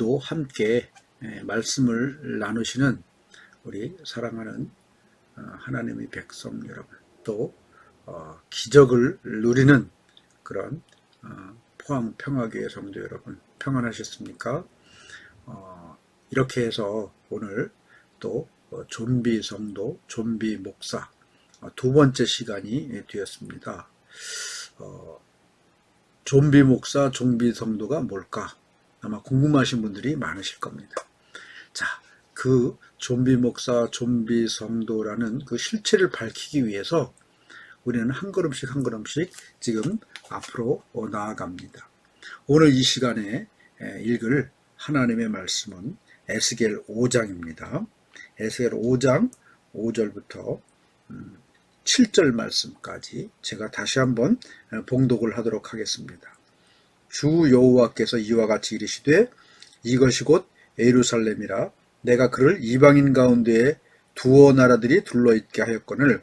오늘도 함께 예, 말씀을 나누시는 우리 사랑하는 어, 하나님의 백성 여러분 또 어, 기적을 누리는 그런 어, 포항 평화교회 성도 여러분 평안하셨습니까? 어, 이렇게 해서 오늘 또 어, 좀비 성도, 좀비 목사 어, 두 번째 시간이 되었습니다. 어, 좀비 목사, 좀비 성도가 뭘까? 아마 궁금하신 분들이 많으실 겁니다. 자, 그 좀비 목사, 좀비 성도라는 그 실체를 밝히기 위해서 우리는 한 걸음씩 한 걸음씩 지금 앞으로 나아갑니다. 오늘 이 시간에 읽을 하나님의 말씀은 에스겔 5장입니다. 에스겔 5장 5절부터 7절 말씀까지 제가 다시 한번 봉독을 하도록 하겠습니다. 주 여호와께서 이와 같이 이르시되 이것이 곧 예루살렘이라 내가 그를 이방인 가운데에 두어 나라들이 둘러있게 하였거늘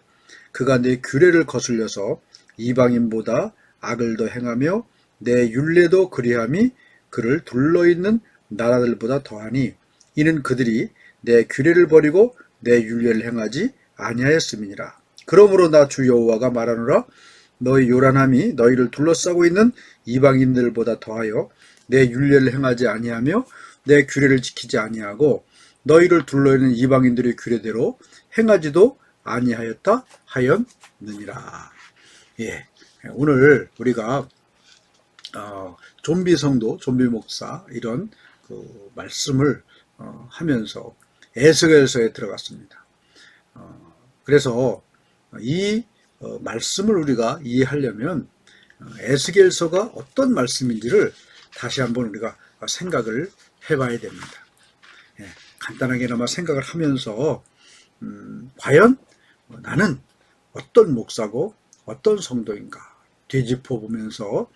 그가 내 규례를 거슬려서 이방인보다 악을 더 행하며 내 율례도 그리함이 그를 둘러있는 나라들보다 더하니 이는 그들이 내 규례를 버리고 내 율례를 행하지 아니하였음이니라. 그러므로 나 주 여호와가 말하노라 너희 요란함이 너희를 둘러싸고 있는 이방인들보다 더하여 내 율례를 행하지 아니하며 내 규례를 지키지 아니하고 너희를 둘러있는 이방인들의 규례대로 행하지도 아니하였다 하였느니라. 예, 오늘 우리가 어, 좀비 성도, 좀비 목사 이런 그 말씀을 어, 하면서 에스겔서에 들어갔습니다. 어, 그래서 이 어, 말씀을 우리가 이해하려면 어, 에스겔서가 어떤 말씀인지를 다시 한번 우리가 생각을 해봐야 됩니다. 예, 간단하게나마 생각을 하면서 음, 과연 나는 어떤 목사고 어떤 성도인가 뒤집어 보면서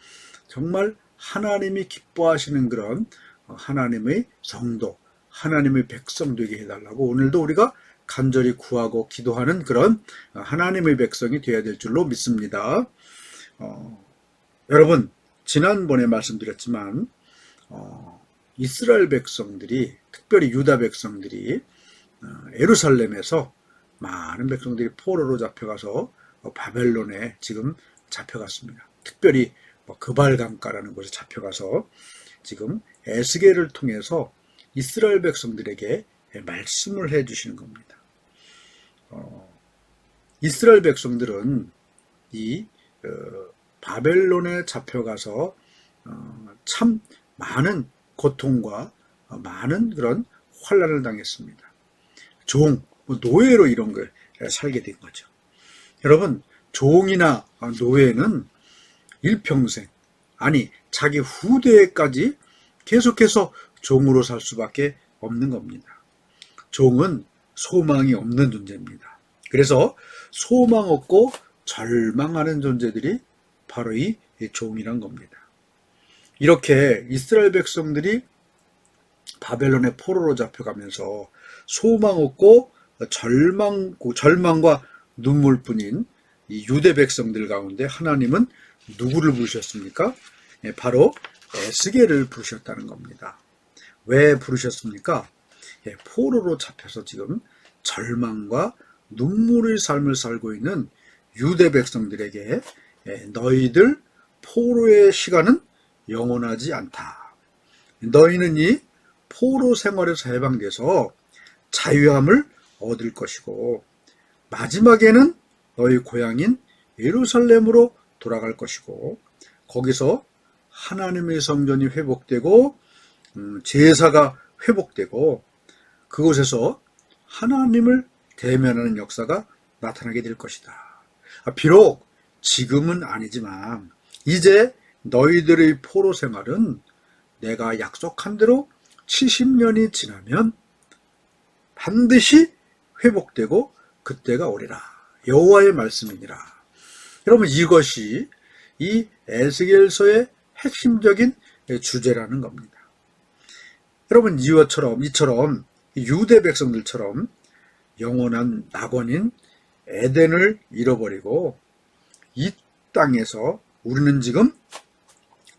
정말 하나님이 기뻐하시는 그런 어, 하나님의 성도, 하나님의 백성 되게 해달라고 오늘도 우리가 간절히 구하고 기도하는 그런 하나님의 백성이 되어야 될 줄로 믿습니다. 어, 여러분, 지난번에 말씀드렸지만, 어, 이스라엘 백성들이, 특별히 유다 백성들이, 어, 에루살렘에서 많은 백성들이 포로로 잡혀가서 어, 바벨론에 지금 잡혀갔습니다. 특별히 뭐 그발강가라는 곳에 잡혀가서 지금 에스겔을 통해서 이스라엘 백성들에게 말씀을 해 주시는 겁니다. 어, 이스라엘 백성들은 이 어, 바벨론에 잡혀가서 어, 참 많은 고통과 어, 많은 그런 환란을 당했습니다. 종, 뭐 노예로 이런 걸 살게 된 거죠. 여러분, 종이나 노예는 일평생, 아니, 자기 후대까지 계속해서 종으로 살 수밖에 없는 겁니다. 종은 소망이 없는 존재입니다. 그래서 소망 없고 절망하는 존재들이 바로 이 종이란 겁니다. 이렇게 이스라엘 백성들이 바벨론의 포로로 잡혀가면서 소망 없고 절망, 절망과 눈물뿐인 이 유대 백성들 가운데 하나님은 누구를 부르셨습니까? 예, 바로 에스겔을 부르셨다는 겁니다. 왜 부르셨습니까? 예, 포로로 잡혀서 지금 절망과 눈물의 삶을 살고 있는 유대 백성들에게 예, 너희들 포로의 시간은 영원하지 않다. 너희는 이 포로 생활에서 해방돼서 자유함을 얻을 것이고 마지막에는 너희 고향인 예루살렘으로 돌아갈 것이고 거기서 하나님의 성전이 회복되고 음, 제사가 회복되고 그곳에서 하나님을 대면하는 역사가 나타나게 될 것이다. 아, 비록 지금은 아니지만 이제 너희들의 포로 생활은 내가 약속한 대로 70년이 지나면 반드시 회복되고 그때가 오리라. 여호와의 말씀이니라. 여러분 이것이 이 에스겔서의 핵심적인 주제라는 겁니다. 여러분 이와처럼 이처럼 유대 백성들처럼 영원한 낙원인 에덴을 잃어버리고 이 땅에서 우리는 지금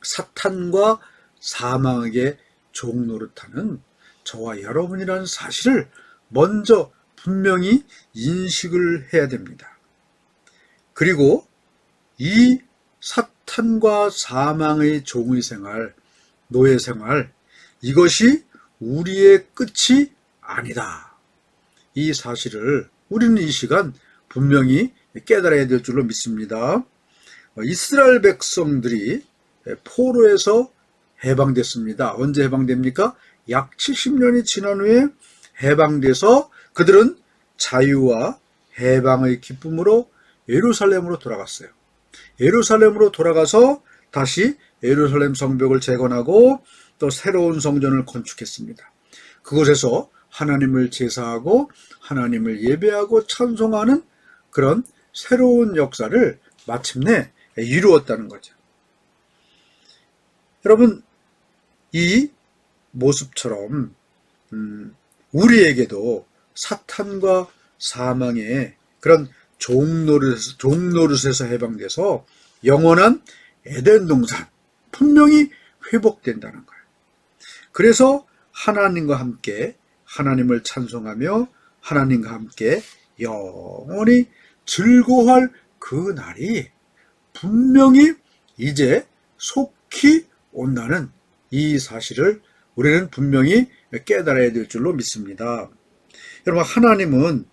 사탄과 사망에게 종 노릇하는 저와 여러분이라는 사실을 먼저 분명히 인식을 해야 됩니다. 그리고 이 사탄과 사망의 종의 생활, 노예 생활, 이것이 우리의 끝이 아니다. 이 사실을 우리는 이 시간 분명히 깨달아야 될 줄로 믿습니다. 이스라엘 백성들이 포로에서 해방됐습니다. 언제 해방됩니까? 약 70년이 지난 후에 해방돼서 그들은 자유와 해방의 기쁨으로 예루살렘으로 돌아갔어요. 예루살렘으로 돌아가서 다시 예루살렘 성벽을 재건하고 또 새로운 성전을 건축했습니다. 그곳에서 하나님을 제사하고 하나님을 예배하고 찬송하는 그런 새로운 역사를 마침내 이루었다는 거죠. 여러분, 이 모습처럼 음, 우리에게도 사탄과 사망의 그런 종노릇, 종노릇에서 해방돼서 영원한 에덴 동산 분명히 회복된다는 거예요. 그래서 하나님과 함께 하나님을 찬송하며 하나님과 함께 영원히 즐거워할 그 날이 분명히 이제 속히 온다는 이 사실을 우리는 분명히 깨달아야 될 줄로 믿습니다. 여러분, 하나님은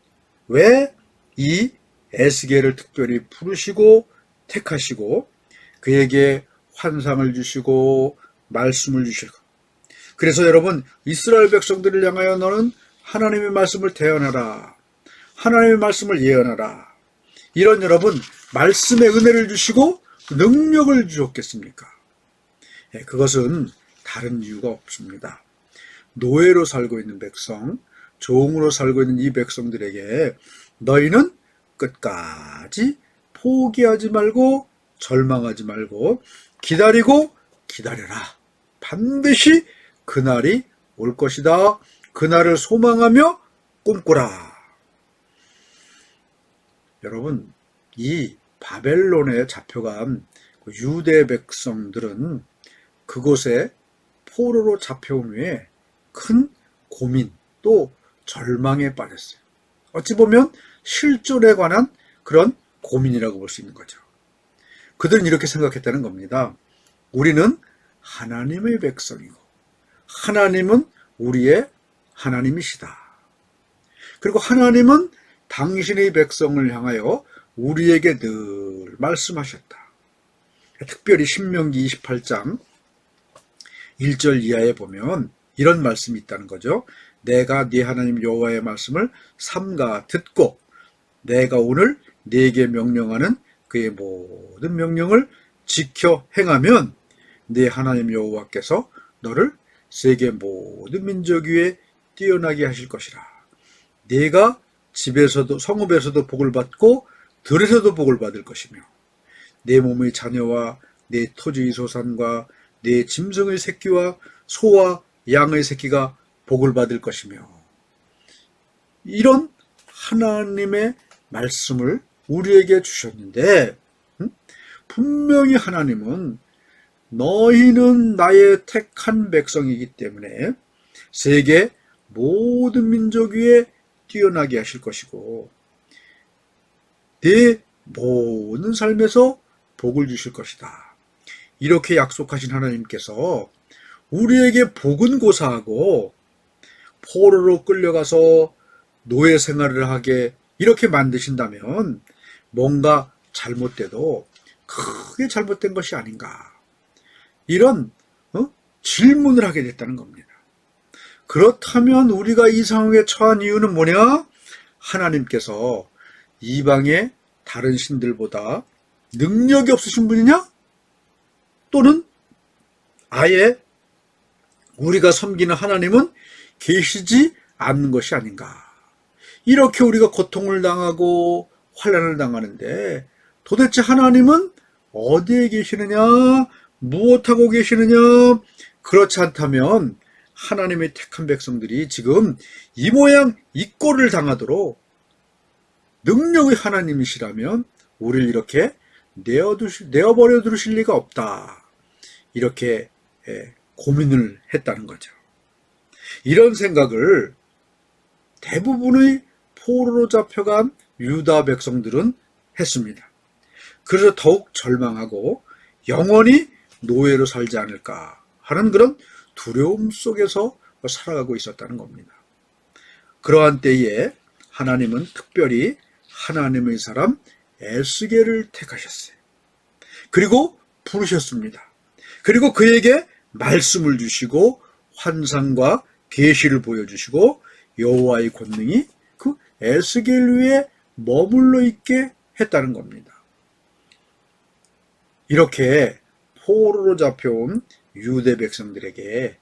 왜 이 에스겔을 특별히 부르시고 택하시고 그에게 환상을 주시고 말씀을 주시고 그래서 여러분 이스라엘 백성들을 향하여 너는 하나님의 말씀을 대언하라 하나님의 말씀을 예언하라 이런 여러분 말씀의 은혜를 주시고 능력을 주셨겠습니까? 예, 그것은 다른 이유가 없습니다. 노예로 살고 있는 백성, 종으로 살고 있는 이 백성들에게 너희는 끝까지 포기하지 말고 절망하지 말고 기다리고 기다려라. 반드시 그날이 올 것이다. 그날을 소망하며 꿈꾸라. 여러분, 이 바벨론에 잡혀간 그 유대 백성들은 그곳에 포로로 잡혀온 후에 큰 고민 또 절망에 빠졌어요. 어찌 보면 실존에 관한 그런 고민이라고 볼 수 있는 거죠. 그들은 이렇게 생각했다는 겁니다. 우리는 하나님의 백성이고 하나님은 우리의 하나님이시다. 그리고 하나님은 당신의 백성을 향하여 우리에게 늘 말씀하셨다. 특별히 신명기 28장 1절 이하에 보면 이런 말씀이 있다는 거죠. 내가 네 하나님 여호와의 말씀을 삼가 듣고 내가 오늘 네게 명령하는 그의 모든 명령을 지켜 행하면 네 하나님 여호와께서 너를 세계 모든 민족 위에 뛰어나게 하실 것이라. 네가 집에서도 성읍에서도 복을 받고 들에서도 복을 받을 것이며 내 몸의 자녀와 내 토지의 소산과 내 짐승의 새끼와 소와 양의 새끼가 복을 받을 것이며 이런 하나님의 말씀을 우리에게 주셨는데 음? 분명히 하나님은 너희는 나의 택한 백성이기 때문에 세계 모든 민족 위에 뛰어나게 하실 것이고 내 모든 삶에서 복을 주실 것이다. 이렇게 약속하신 하나님께서 우리에게 복은 고사하고 포로로 끌려가서 노예 생활을 하게 이렇게 만드신다면 뭔가 잘못돼도 크게 잘못된 것이 아닌가. 이런 어? 질문을 하게 됐다는 겁니다. 그렇다면 우리가 이 상황에 처한 이유는 뭐냐? 하나님께서 이방의 다른 신들보다 능력이 없으신 분이냐? 또는 아예 우리가 섬기는 하나님은 계시지 않는 것이 아닌가. 이렇게 우리가 고통을 당하고 환란을 당하는데 도대체 하나님은 어디에 계시느냐? 무엇하고 계시느냐? 그렇지 않다면 하나님의 택한 백성들이 지금 이 모양 이 꼴을 당하도록 능력의 하나님이시라면 우리를 이렇게 내어두시, 내어버려 두실 리가 없다. 이렇게 예, 고민을 했다는 거죠. 이런 생각을 대부분의 포로로 잡혀간 유다 백성들은 했습니다. 그래서 더욱 절망하고 영원히 노예로 살지 않을까 하는 그런 두려움 속에서 살아가고 있었다는 겁니다. 그러한 때에 하나님은 특별히 하나님의 사람 에스겔을 택하셨어요. 그리고 부르셨습니다. 그리고 그에게 말씀을 주시고 환상과 계시를 보여주시고 여호와의 권능이 그 에스겔 위에 머물러 있게 했다는 겁니다. 이렇게 포로로 잡혀온 유대 백성들에게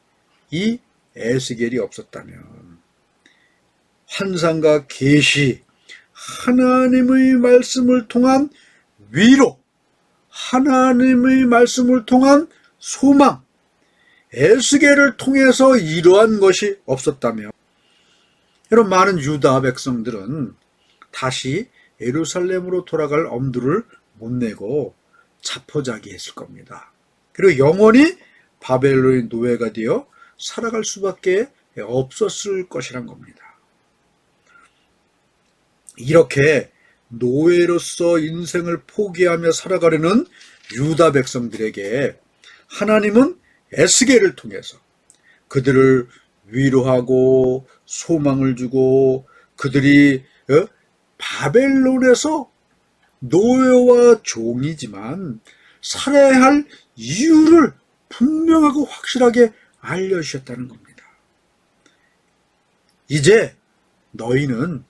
이 에스겔이 없었다면 환상과 계시 하나님의 말씀을 통한 위로 하나님의 말씀을 통한 소망 에스겔을 통해서 이러한 것이 없었다면 여러분 많은 유다 백성들은 다시 예루살렘으로 돌아갈 엄두를 못 내고 자포자기했을 겁니다. 그리고 영원히 바벨론의 노예가 되어 살아갈 수밖에 없었을 것이란 겁니다. 이렇게 노예로서 인생을 포기하며 살아가려는 유다 백성들에게 하나님은 에스겔을 통해서 그들을 위로하고 소망을 주고 그들이 어? 바벨론에서 노예와 종이지만 살아야 할 이유를 분명하고 확실하게 알려주셨다는 겁니다. 이제 너희는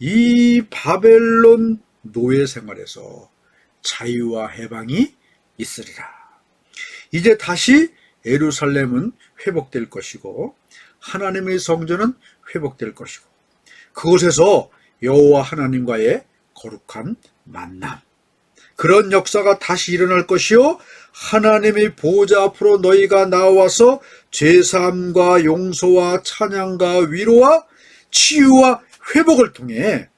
이 바벨론 노예 생활에서 자유와 해방이 있으리라. 이제 다시 예루살렘은 회복될 것이고 하나님의 성전은 회복될 것이고 그곳에서 여호와 하나님과의 거룩한 만남 그런 역사가 다시 일어날 것이요 하나님의 보좌 앞으로 너희가 나와서 죄사함과 용서와 찬양과 위로와 치유와 회복을 통해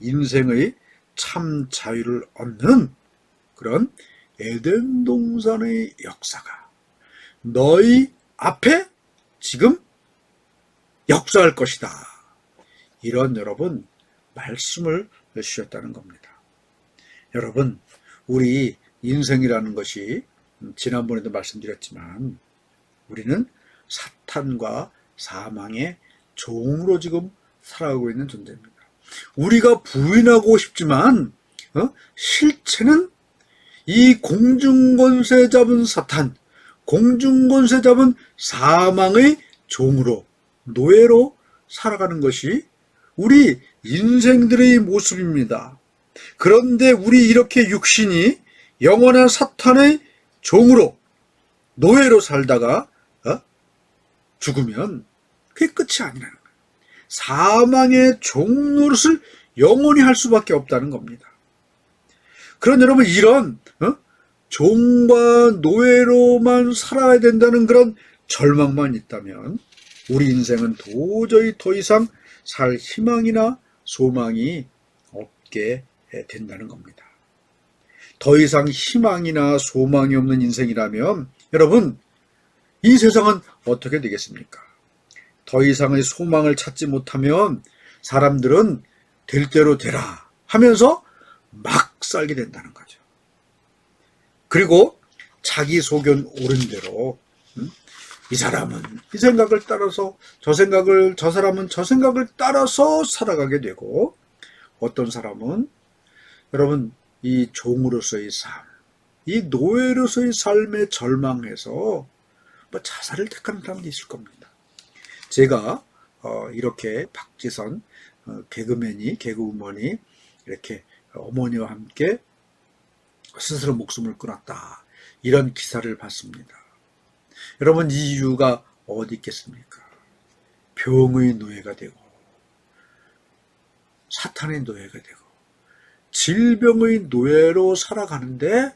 인생의 참 자유를 얻는 그런 에덴 동산의 역사가 너희 앞에 지금 역사할 것이다. 이런 여러분 말씀을 주셨다는 겁니다. 여러분, 우리 인생이라는 것이 지난번에도 말씀드렸지만 우리는 사탄과 사망의 종으로 지금 살아가고 있는 존재입니다. 우리가 부인하고 싶지만 어? 실체는 이 공중권세 잡은 사탄, 공중권세 잡은 사망의 종으로 노예로 살아가는 것이 우리 인생들의 모습입니다. 그런데 우리 이렇게 육신이 영원한 사탄의 종으로 노예로 살다가 어? 죽으면 그게 끝이 아니라는 거예요. 사망의 종 노릇을 영원히 할 수밖에 없다는 겁니다. 그런 여러분 이런 어? 종과 노예로만 살아야 된다는 그런 절망만 있다면 우리 인생은 도저히 더 이상 살 희망이나 소망이 없게 된다는 겁니다. 더 이상 희망이나 소망이 없는 인생이라면 여러분 이 세상은 어떻게 되겠습니까? 더 이상의 소망을 찾지 못하면 사람들은 될 대로 되라 하면서 막 살게 된다는 거죠. 그리고 자기 소견 옳은 대로 음? 이 사람은 이 생각을 따라서 저 생각을 저 사람은 저 생각을 따라서 살아가게 되고 어떤 사람은 여러분 이 종으로서의 삶, 이 노예로서의 삶에 절망해서 뭐 자살을 택하는 사람도 있을 겁니다. 제가 어, 이렇게 박지선 어, 개그맨이 개그우먼이 이렇게 어머니와 함께 스스로 목숨을 끊었다 이런 기사를 봤습니다. 여러분 이 이유가 어디 있겠습니까? 병의 노예가 되고 사탄의 노예가 되고 질병의 노예로 살아가는데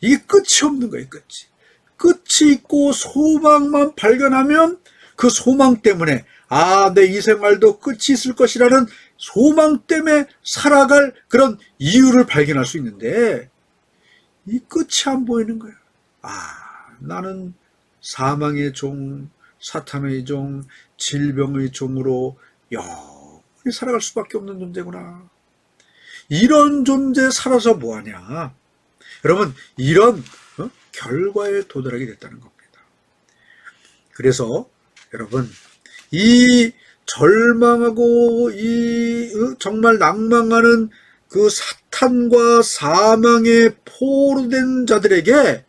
이게 끝이 없는 거예요, 끝이. 끝이 있고 소망만 발견하면 그 소망 때문에 아, 내 이 생활도 끝이 있을 것이라는 소망 때문에 살아갈 그런 이유를 발견할 수 있는데 이 끝이 안 보이는 거예요. 아, 나는 사망의 종, 사탄의 종, 질병의 종으로 영원히 살아갈 수밖에 없는 존재구나. 이런 존재 살아서 뭐하냐? 여러분, 이런 어? 결과에 도달하게 됐다는 겁니다. 그래서 여러분, 이 절망하고 이 어? 정말 낭망하는 그 사탄과 사망에 포로된 자들에게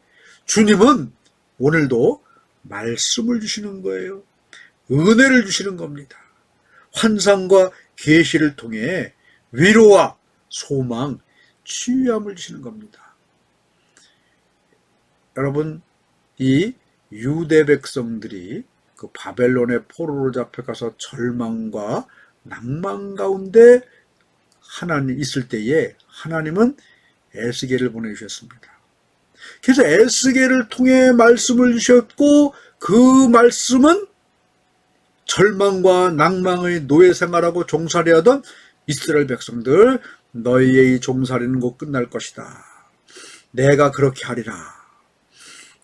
주님은 오늘도 말씀을 주시는 거예요. 은혜를 주시는 겁니다. 환상과 계시를 통해 위로와 소망, 치유함을 주시는 겁니다. 여러분, 이 유대 백성들이 그 바벨론의 포로로 잡혀가서 절망과 낭만 가운데 하나님 있을 때에 하나님은 에스겔을 보내주셨습니다. 그래서 에스겔을 통해 말씀을 주셨고 그 말씀은 절망과 낭망의 노예 생활하고 종살이 하던 이스라엘 백성들 너희의 이 종살이는 곧 끝날 것이다. 내가 그렇게 하리라.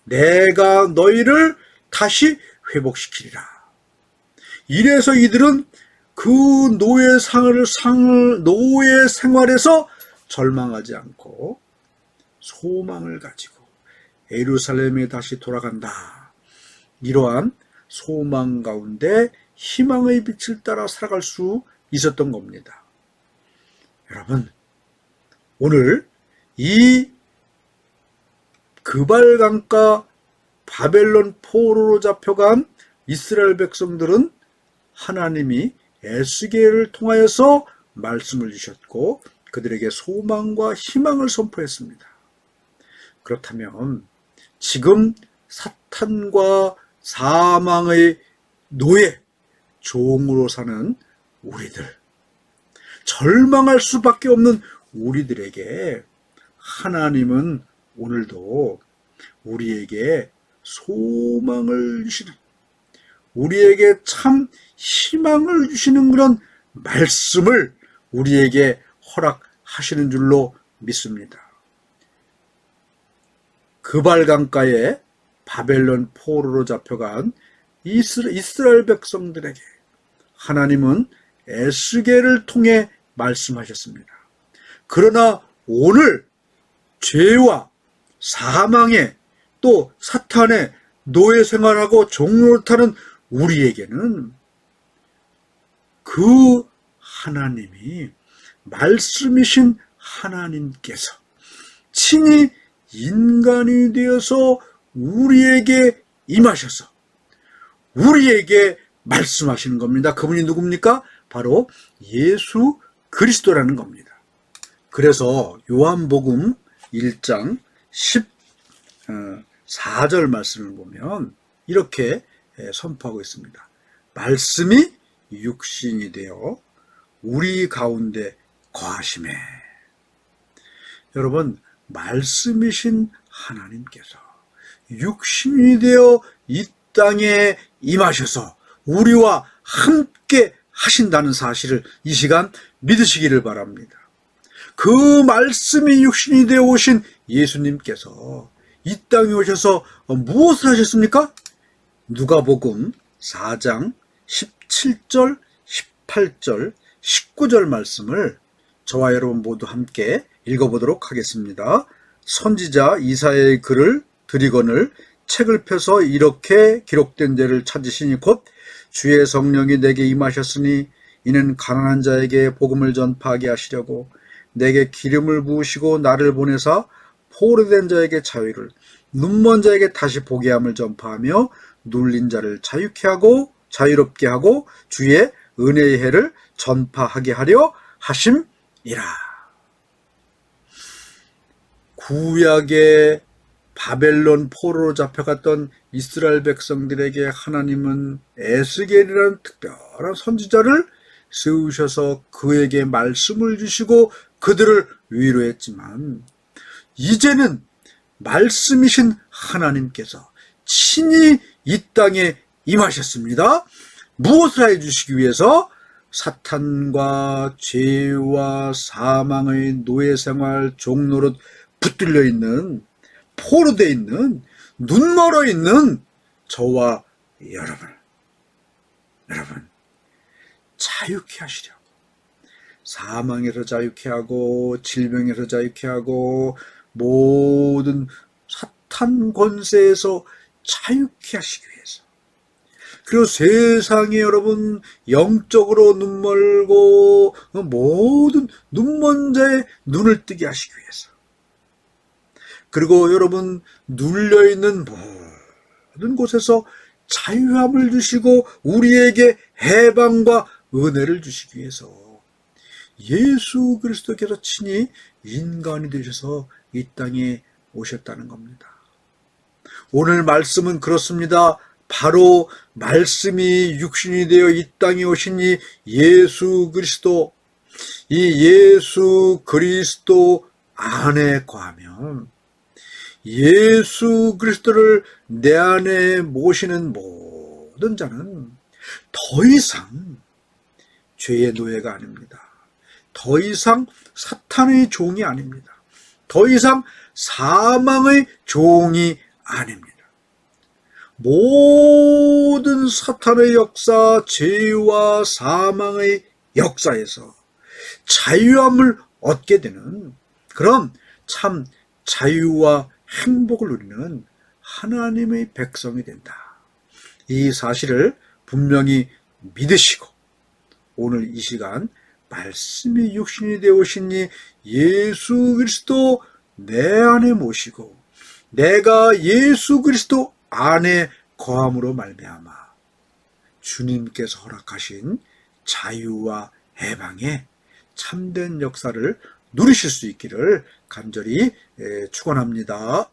내가 너희를 다시 회복시키리라. 이래서 이들은 그 노예 상을 상을 노예 생활에서 절망하지 않고 소망을 가지고 예루살렘에 다시 돌아간다. 이러한 소망 가운데 희망의 빛을 따라 살아갈 수 있었던 겁니다. 여러분, 오늘 이 그발강가 바벨론 포로로 잡혀간 이스라엘 백성들은 하나님이 에스겔을 통하여서 말씀을 주셨고 그들에게 소망과 희망을 선포했습니다. 그렇다면 지금 사탄과 사망의 노예, 종으로 사는 우리들, 절망할 수밖에 없는 우리들에게 하나님은 오늘도 우리에게 소망을 주시는, 우리에게 참 희망을 주시는 그런 말씀을 우리에게 허락하시는 줄로 믿습니다. 그발강가에 바벨론 포로로 잡혀간 이스라엘 백성들에게 하나님은 에스겔을 통해 말씀하셨습니다. 그러나 오늘 죄와 사망의 또 사탄의 노예 생활하고 종로타는 우리에게는 그 하나님이 말씀이신 하나님께서 친히 인간이 되어서 우리에게 임하셔서 우리에게 말씀하시는 겁니다. 그분이 누굽니까? 바로 예수 그리스도라는 겁니다. 그래서 요한복음 1장 14절 말씀을 보면 이렇게 선포하고 있습니다. 말씀이 육신이 되어 우리 가운데 거하심에 여러분 말씀이신 하나님께서 육신이 되어 이 땅에 임하셔서 우리와 함께 하신다는 사실을 이 시간 믿으시기를 바랍니다. 그 말씀이 육신이 되어 오신 예수님께서 이 땅에 오셔서 무엇을 하셨습니까? 누가복음 4장 17절, 18절, 19절 말씀을 저와 여러분 모두 함께 읽어보도록 하겠습니다. 선지자 이사의 글을 드리거늘 책을 펴서 이렇게 기록된 데를 찾으시니 곧 주의 성령이 내게 임하셨으니 이는 가난한 자에게 복음을 전파하게 하시려고 내게 기름을 부으시고 나를 보내사 포로된 자에게 자유를 눈먼 자에게 다시 보게 함을 전파하며 눌린 자를 자유케 하고 자유롭게 하고 주의 은혜의 해를 전파하게 하려 하심이라. 구약의 바벨론 포로로 잡혀갔던 이스라엘 백성들에게 하나님은 에스겔이라는 특별한 선지자를 세우셔서 그에게 말씀을 주시고 그들을 위로했지만 이제는 말씀이신 하나님께서 친히 이 땅에 임하셨습니다. 무엇을 해 주시기 위해서 사탄과 죄와 사망의 노예 생활 종노릇 붙들려 있는 포로되어 있는 눈 멀어 있는 저와 여러분, 여러분, 자유케 하시려고. 사망에서 자유케 하고, 질병에서 자유케 하고, 모든 사탄 권세에서 자유케 하시기 위해서. 그리고 세상에 여러분 영적으로 눈멀고 모든 눈먼 자의 눈을 뜨게 하시기 위해서. 그리고 여러분 눌려있는 모든 곳에서 자유함을 주시고 우리에게 해방과 은혜를 주시기 위해서 예수 그리스도께서 친히 인간이 되셔서 이 땅에 오셨다는 겁니다. 오늘 말씀은 그렇습니다. 바로 말씀이 육신이 되어 이 땅에 오신 이 예수 그리스도, 이 예수 그리스도 안에 거하면 예수 그리스도를 내 안에 모시는 모든 자는 더 이상 죄의 노예가 아닙니다. 더 이상 사탄의 종이 아닙니다. 더 이상 사망의 종이 아닙니다. 모든 사탄의 역사, 죄와 사망의 역사에서 자유함을 얻게 되는 그런 참 자유와 행복을 누리는 하나님의 백성이 된다. 이 사실을 분명히 믿으시고 오늘 이 시간 말씀이 육신이 이 예수 그리스도 내 안에 모시고 내가 예수 그리스도 안에 거함으로 말미암아 주님께서 허락하신 자유와 해방의 참된 역사를 누리실 수 있기를 간절히 에, 축원합니다.